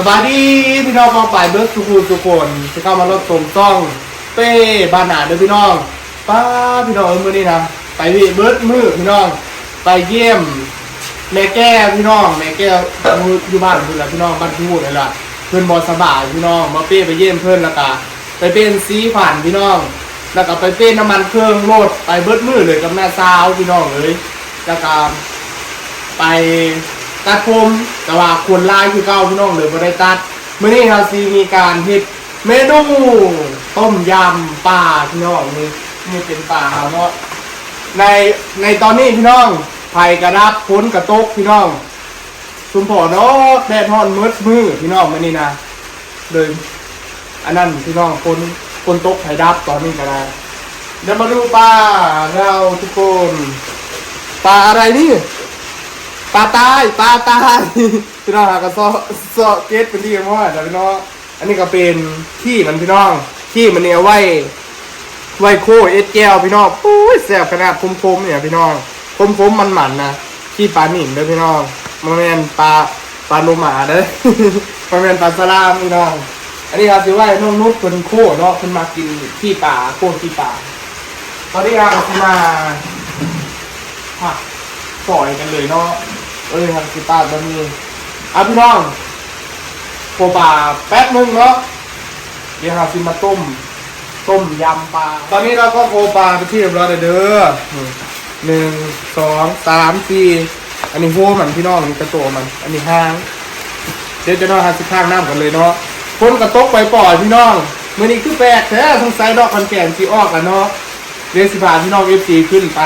สบายดีพี่น้องมาฝ่ายเบิร์ดทุกคนทุกคนที่เข้ามารับชมต้องเป้บ้านหนาเด้อพี่น้องป้าพี่น้องเอ้ยมื้อนี้นะไปพี่เบิร์ดมือพี่น้อง ไปเยี่ยมแม่แก้พี่น้องแม่แก้วอยู่บ้านเพื่นแหละพี่น้องบ้านพูดนี่แหละเพื่อนบอสบายพี่น้องมาเป้ไปเยี่ยมเพื่อนแล้วก็ไปเป็นซีผ่านพี่น้อง แล้วก็ไปเป็นน้ำมันเครื่องโลดไปเบิร์ดมือเลยกับแม่สาวพี่น้องเลยแล้วก็ไป ตัดผมแต่ว่าควรลายคือเก้าพี่น้องเลยไม่ได้ตัดเมื่อนี้ครับซีมีการเฮ็ดเมนูต้มยำปลาพี่น้องนี่นี่เป็นปลาเนาะในในตอนนี้พี่น้องไผ่กระดับพ้นกระตกพี่น้องชุมพอเนาะแดดทอนมืดมือพี่น้องมื่อนี้นะเลยอันนั้นพี่น้องคนคนตกไผ่ดับตอนนี้ก็ได้เดี๋ยวมาดูปลาเราทุกคนปลาอะไรนี่ ปลาตายปลาตายพี่น้องหากระซอซอเกตเป็นที่มั่วแต่พี่น้องอันนี้ก็เป็นขี้มันพี่น้องขี้มันเนี่ยไว้ไว้โคเอ็ดแก้วพี่น้องปุ้ยแสบขนาดคมๆเนี่ยพี่น้องคมๆมันๆนะขี้ปลาหนิมเด้อพี่น้องมันแมนปลาปลาโลมาเด้อมันแมนปลาสลามพี่น้องอันนี้ครับสิว่าน้องนุ๊กเป็นโคเนาะเพิ่นมากินขี้ปลาโคขี้ปลาตอนนี้ครับมาผัก ปล่อยกันเลยเนาะเอ้ยทางกีตาร์แบบนี้อะพี่น้องโคปลาแป๊บนึงเนาะเดี๋ยวหาซิมาต้ม ต้มยำปลาตอนนี้เราก็โคปลาไปที่เรียบร้อยแล้วเด้อหนึ่งสองสามสี่อันนี้หัวมันพี่น้องอันนี้กระโตมัน อันนี้ห้างเดี๋ยวจะนอนหาสิข้างน้ำกันเลยเนาะคนกระตกไปปล่อยพี่น้องมื่อนี้คือแปลกแท้สงสัยดอกคอนแกนสีออกกันเนาะเรียนสิบาพี่น้องเอฟซีขึ้นไป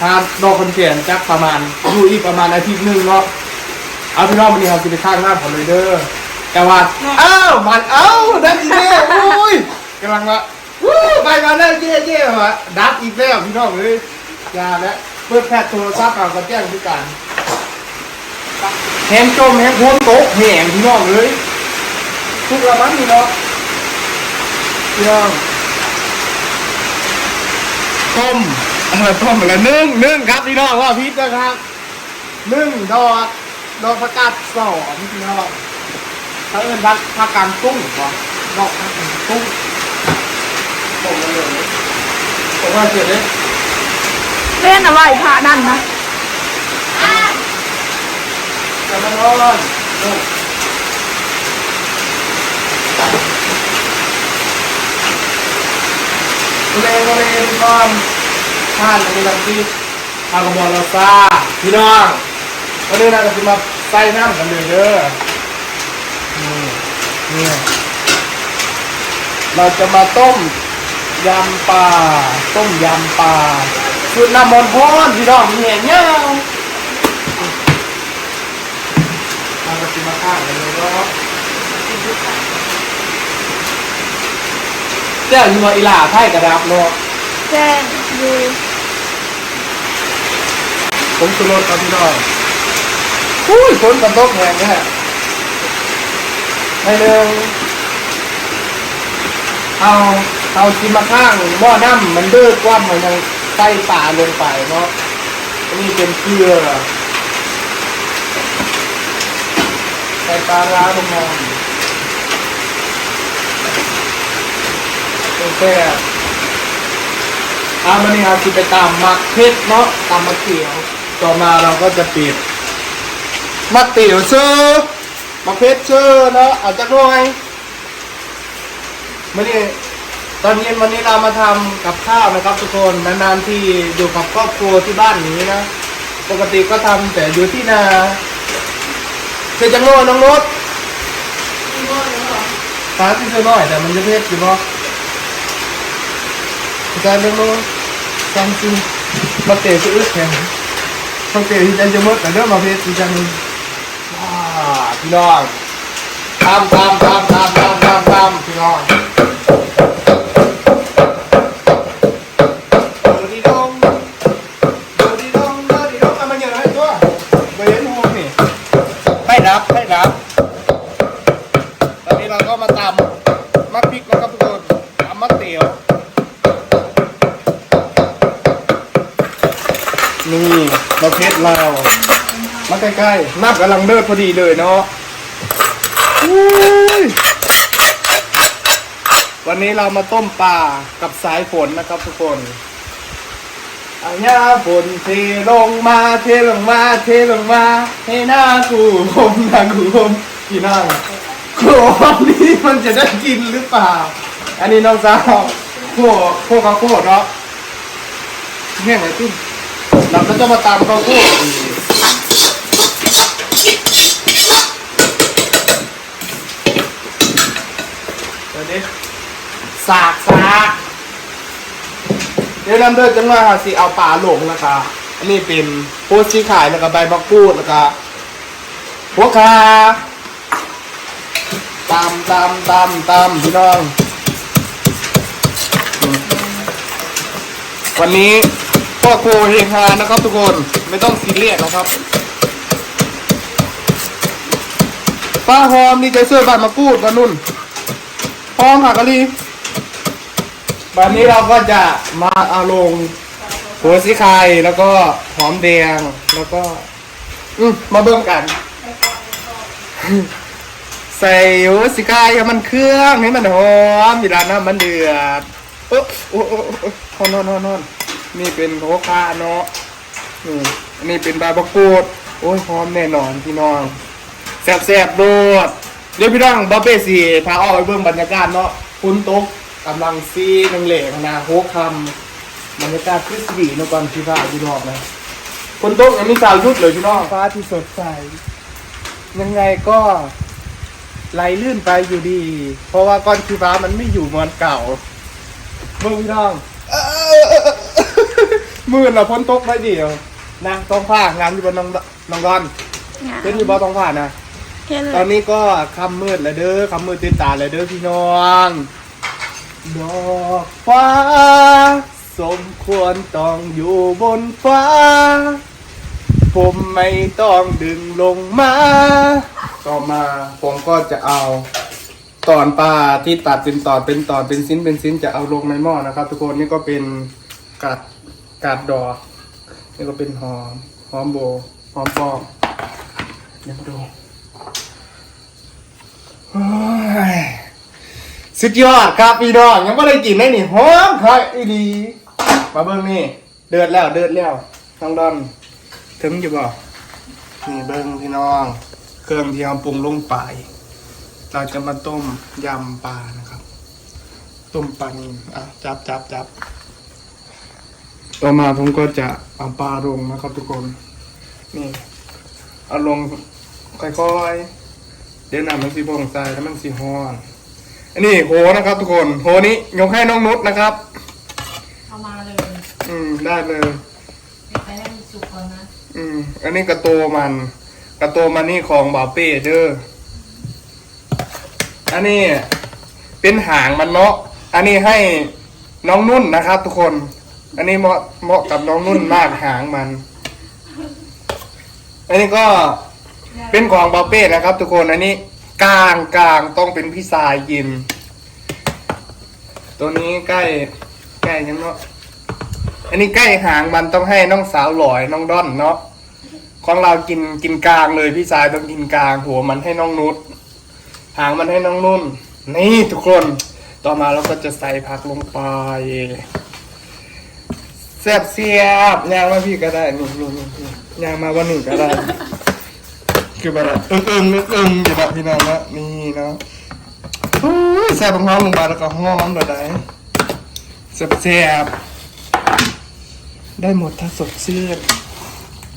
ถ้าดอกคอนเทียนจักประมาณอยู่อีกประมาณอาทิตย์หนึงเนาะเอาพี่น้องวันนี้ครับสิไปข้างหน้าผมเลยเด้อแต่ว่าอ้าวมันเอ้าดับอีกแล้วอุ้ยกำลังว่าวู้ไปมาแล้วเย่เย่วะดับอีกแล้วพี่น้องเลยยาแล้วเปิดแพทย์โทรศัพท์เอาก็แจ้งพิการแหงจมแหงโคนโต๊ะแหงพี่น้องเลยทุกระมันนี่เนาะพี่น้องต้ม เออต้มแล้วนึ่งนึ่งครับพี่น้องว่าพีชนะครับนึ่งดอกดอกประกาศสอนพี่น้องเขาเอิ้นพักพักกลางตุ้งวะดอกพักกลางตุ้งต้มมาเลยผมว่าเสร็จเลยเล่นอะไรพระนั่นนะจะมาร้อนนุ่มเลยเลยพี่น้อง ท่านมีลำที่ทากบอลซาพี่น้องวันนี้เราจะมาใส่น้ำกันเลยเด้อนี่นี่เราจะมาต้มยำปลาต้มยำปลาสูตรน้ำมันพอนพี่น้องมีแห่งเงี้ยเราจะมาข้างกันเลยเนาะเจ้าอยู่มาอีหลาไพ่กระดับเนาะแจ้งอยู่ ผมสุรสครับพี่น้องอุ้ยฝนกระตกแรงแน่ในเรื่องเอาเอาชิมมาข้างหม้อน้ำมันเดือดกว่ามันยังใส่ป่าลงไปเนาะนนี้เป็นเกลือใส่ปลาร้าลงมาเป็นแค่อามันนี่ครับคือไปตามมักเพชรเนาะตามมะเขียว ต่อมาเราก็จะปิดมะเตี๋ยวเชื่อมะเพชรเชื่อเนาะอาจักหน่อยมื่อนี้ตอนเย็นวันนี้เรามาทำกับข้าวนะครับ ทุกคนนานๆที่อยู่กับครอบครัวที่บ้านนี้นะปกติก็ทำแต่อยู่ที่นาเคยจังโน่น้องรถตาที่เคยน้อยแต่มันจะเพชรอยู่เนาะอาจารย์น้องรถจำจริงมาเตะซื้อแข่ง เขาเกที่จะจะมดแต่เรื่องมาเพชรที่จะมีว้าพี่น้องตามตามตามตามตามตามตามพี่น้องโดดีดงโดดีดงโดดีดงเอามาเยอะให้ตัวไปเห็นหูนี่รับไม่รับตอนนี้เราก็มาตำมักพริกนะครับทุกคนตำมะเตี๋ยว นี่ รามาใกล้ๆน้ำกำลังเดิดพอดีเลยเนาะวันนี้เรามาต้มปลากับสายฝนนะครับทุกคนอาหญ้าฝนเทลงมาเทลงมาเทลงมาให้หน้ากูคมหน้ากูคมพี่น้องโขวันนี้มันจะได้กินหรือเปล่า อันนี้น้องสาวโคโคข้าโพดเนาะเนี่ยไงตุ้ม เราก็จะมาตามข้าวโพดอีกเดี๋ยวนี้สากสากเดี๋ยวนำเดินจังมาสิเอาปลาหลงนะคะอันนี้เป็นโพสที่ขายแล้วก็ใบมะกรูดแล้วก็หัวคาตำตำตำตำพี่น้องอืมวันนี้ พ่อคเฮฮานะครับทุกคนไม่ต้องซีเรียสนะครับป้าหอมนี่ใจเสื้อใบมะกรูดมานุ่นพ้อมค่ะกะลีวันนี้เราก็จะมาเอาลงหัวสีไข่แล้วก็หอมแดงแล้วก็ อืมมาเบิ่มกัน ใส่หัวสีไข่ให้มันเครื่องให้มันหอมเวลาน้ำมันเดือดโอ้โอ้โอ้โอ้นอนนอนนอน นี่เป็นโคคาเนาะอืมอันนี้เป็นใบมะกรูดโอ้ยหอมแน่นอนพี่น้องแซ่บๆโดดเดี๋ยวพี่น้องบ๊อบเป้สีพาออกไปเบิ่งบรรยากาศเนาะคุณตกกำลังซีนังเหล่ขนาโฮคำบรรยากาศคริสบีเนาะก่อนที่พาพี่น้องนะคุณตกยังมีสาวยุดเลยพี่น้องฟ้าที่สดใสยังไงก็ไหลลื่นไปอยู่ดี เพราะว่าก้อนชีฟ้ามันไม่อยู่เหมือนเก่าเบิ่งพี่น้องเอ้อ มืดละพ้นตกไม่เดียวนะต้องผ้างานอยู่บนน้องน้องดอนเป็นอยู่บ่ต้องผ่านนะเห็นเลตอนยนี้ก็คำมืดแล้วเด้อคำมืดตื่นตาแล้วเด้อพี่น้องดอกฟ้า สมควรต้องอยู่บนฟ้า ผมไม่ต้องดึงลงมา ต่อมาผมก็จะเอาตอนปลาที่ตัดเป็นตอนเป็นตอนเป็นชิ้นเป็นชิ้นจะเอาลงในหม้อนะครับ ทุกคนนี่ก็เป็นกัด กัดดอนี่ก็เป็นหอม หอมโบ หอมปอมเดี๋ยวมาดูสุดยอดครับพี่น้องยังไม่ได้กินได้นี่หอมครับอีดีมาเบิ้งนี่ เดือดแล้วเดือดแล้วน้องดอนถึงอยู่บ่นี่เบิ้งพี่น้อง เครื่องที่เราปรุงลงไป เราจะมาต้มยำปลานะครับ ต้มปลานิลอะจับจับจับ ต่อมาผมก็จะเอาปลาลงนะครับ ทุกคน นี่เอาลงค่อยๆ เดี๋ยวน้ำมันสีบงใส่แล้วมันสีฮ้อนอันนี้โหนะครับ ทุกคนโหนี้ยกให้น้องนุชนะครับ เอามาเลยอืมได้เลย เดี๋ยวไปให้มันสุกก่อนนะอืม อันนี้กระโตมัน กระโตมันนี่ของบ่าวเป้เด้ออันนี้เป็นหางมันเนาะอันนี้ให้น้องนุ่นนะครับ ทุกคน อันนี้เหมาะเหมาะกับน้องนุ่นมากหางมัน อันนี้ก็เป็นของบาเป้นะครับ ทุกคนอันนี้กลางกลางต้องเป็นพี่สายกิน ตัวนี้ใกล้ใกล้ยังเนาะอันนี้ใกล้หางมันต้องให้น้องสาวหลอยน้องด้อนเนาะของเรากินกินกลางเลยพี่สายต้องกินกลาง หัวมันให้น้องนุชหางมันให้น้องนุ่น นี่ทุกคน ต่อมาเราก็จะใส่ผักลงไป แซ่บเสียบย่างมาพี่ก็ได้นี่นนี่นี่ย่างมาวันหนึ่งก็ได้คือแบบเอิงเอิงเอิงเอิงอยู่แบบพี่น้องนะนี่เนาะโอ้ยแซ่บของหอมลงมาแล้วก็ห้อมแบบไหนแซ่บแซ่บได้หมดถ้าสดชื่น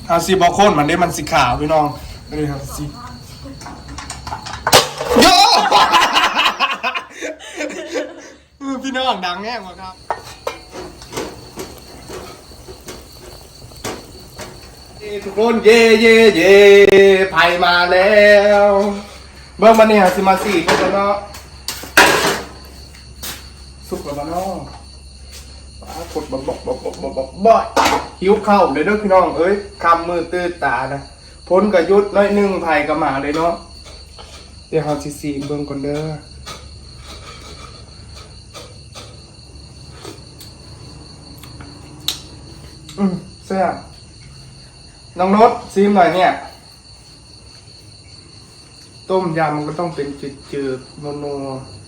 เอาสีบอโคนมันได้มันสีขาวพี่น้องนี่ครับสีโย่พี่น้องดังแง่กว่าครับ เย้ ทุกคนเย่เย่เย่ไผ่มาแล้ว เบิ่งมันนี่หาสิมาสี่ก็จะเนาะสุกแล้วบ้านาะปลากดบบอกบอกบอกบอกบอกบ่อยหิวเข้าวเลยเด้อพี่น้องเอ้ยคำมือตื้อตานะพ้นกับยุดน้อยหนึ่งไผ่กับหมาเลยเนาะเดี๋ยวเราสิสีเบิ่งก่อนเด้ออืมแซ่บ น้องนุชซีมหน่อยเนี่ย ต้มยำมันก็ต้องเป็นจืดๆนัวๆ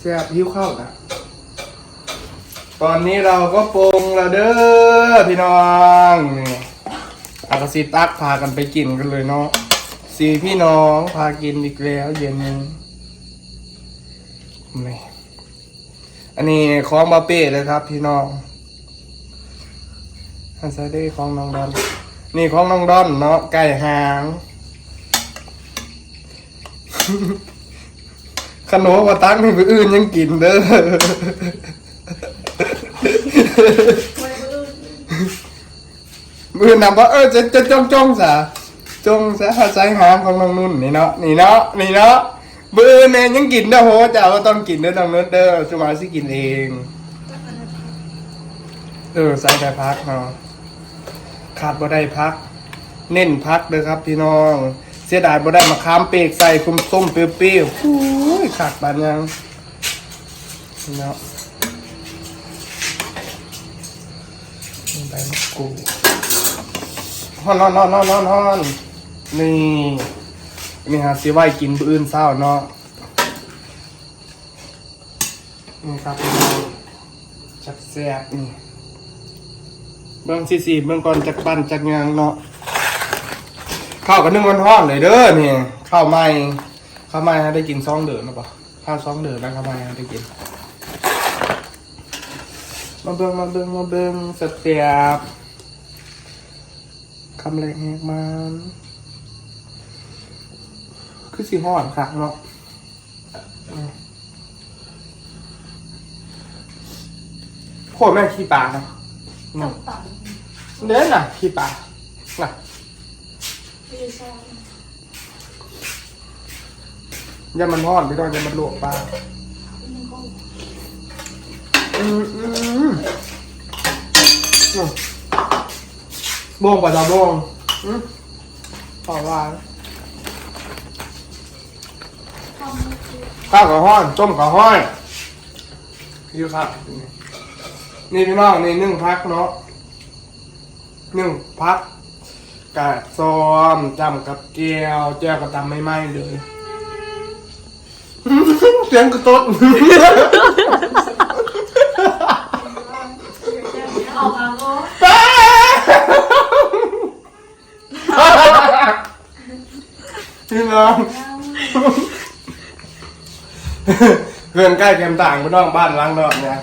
แซ่บหิ้วข้าวนะ ตอนนี้เราก็ปรุงแล้วเด้อพี่น้องนี่อากาศิตักพากันไปกินกันเลยเนาะสี่พี่น้องพากินอีกแล้วเย็นนี้นี่อันนี้ของบาเป้เลยครับพี่น้อง อันซาเด้ของน้องดอน นี่ของน้องดอนเนาะไก่หาง ขนมว่าตักนี่ไปอื่นยังกินเด้อมือนำว่าเออจะจะจ้องจ้องซะจงซะใส่หางของน้องนุ่นนี่เนาะนี่เนาะนี่เนาะมือเนี่ยยังกินเด้อโหจ้าว่าต้องกินเด้อน้องนุ่นเด้อสมาสิกินเอง เออใส่ได้พักเนาะ ขาดบ่ได้พัก เน้นพักเด้อครับพี่น้อง เสียดายบ่ได้มาค้ามเปกใส่คุมต้มเปรี้ยวๆหูยขาดบานยังเนาะใบมะกรูดฮอนฮอนฮอนฮอนฮอนฮอนนี่นี่ฮะสิไว้กินบื้ออื่นเศร้าเนาะนี่ครับจักแซ่บนี่ เบื้องสี่สี่เบื้องก่อนจักปั้นจักยางเนาะข้าวกับนึ่งมันห้อนเลยเด้อนี่ข้าวใหม่ข้าวใหม่ได้กินซองเดือนหรือเปล่าข้าวซองเดือนแล้วข้าวใหม่ได้กินมาเบิ้งมาเบิ้งมาเบิ้งสเตียบคำแรงแหกมันคือสีห้อนค่ะเนาะโคตรแม่ขี้ปลาเนาะ เนาะต่เด้นน่ะขี้ปลาน่ะำพี่ชอบอย่ามันห้อนไปก่อนอย่ามันลวกปลาอืมอืมอืมบ่งกว่าจะบ่งอืมขอว่าข้าวกับห้อนต้มกับห้อยอยู่ครับ นี่พี่น้องนี่นึ่งพักเนาะนึ่งพักกะซอมจำกับเกี๊ยวแจ่วกับตำไม่ไหม้เลยเสียงกระตุ้นออกมาโอ้พี่น้องเพื่อนใกล้แคมต่างพี่น้องบ้านล้างนอกเนี่ย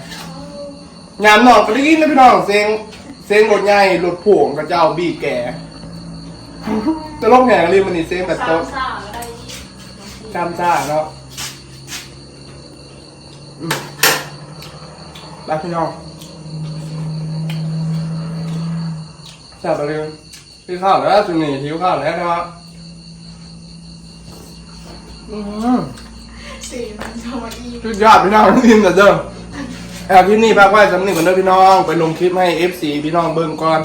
งานนอกก็ได้ยินนะพี่น้องเสียงเสียงรถใหญ่รถพ่วงกับเจ้าบี้แก่จะลงแห่งรีมันนี่เสียงแบบสาโต๊ะมสาวอะไรจำซ่าเนาะอืมรักพี่น้องแซ่บไปเลยพี่ข้าวแล้วจุนี่หิวข้าวแล้วนะครับอืมสีมันโชว์อีชุดยอดพี่น้องทีมแต่เดิม แอบที่นี่พักไว้สำนึกเหมือนเดิมพี่น้อง ไปลงคลิปให้ FC พี่น้องเบิ่งก่อน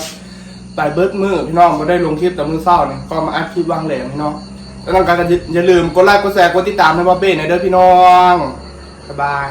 ตายเบิดมือพี่น้องมาได้ลงคลิปแต่มือเศร้าเนี่ยก็มาอัดคลิปวางแหลมพี่น้องแล้วต้องการกันอย่าลืมกดไลค์กดแชร์กดติดตามให้บาเป้หน่อยเด้อพี่น้อง สบาย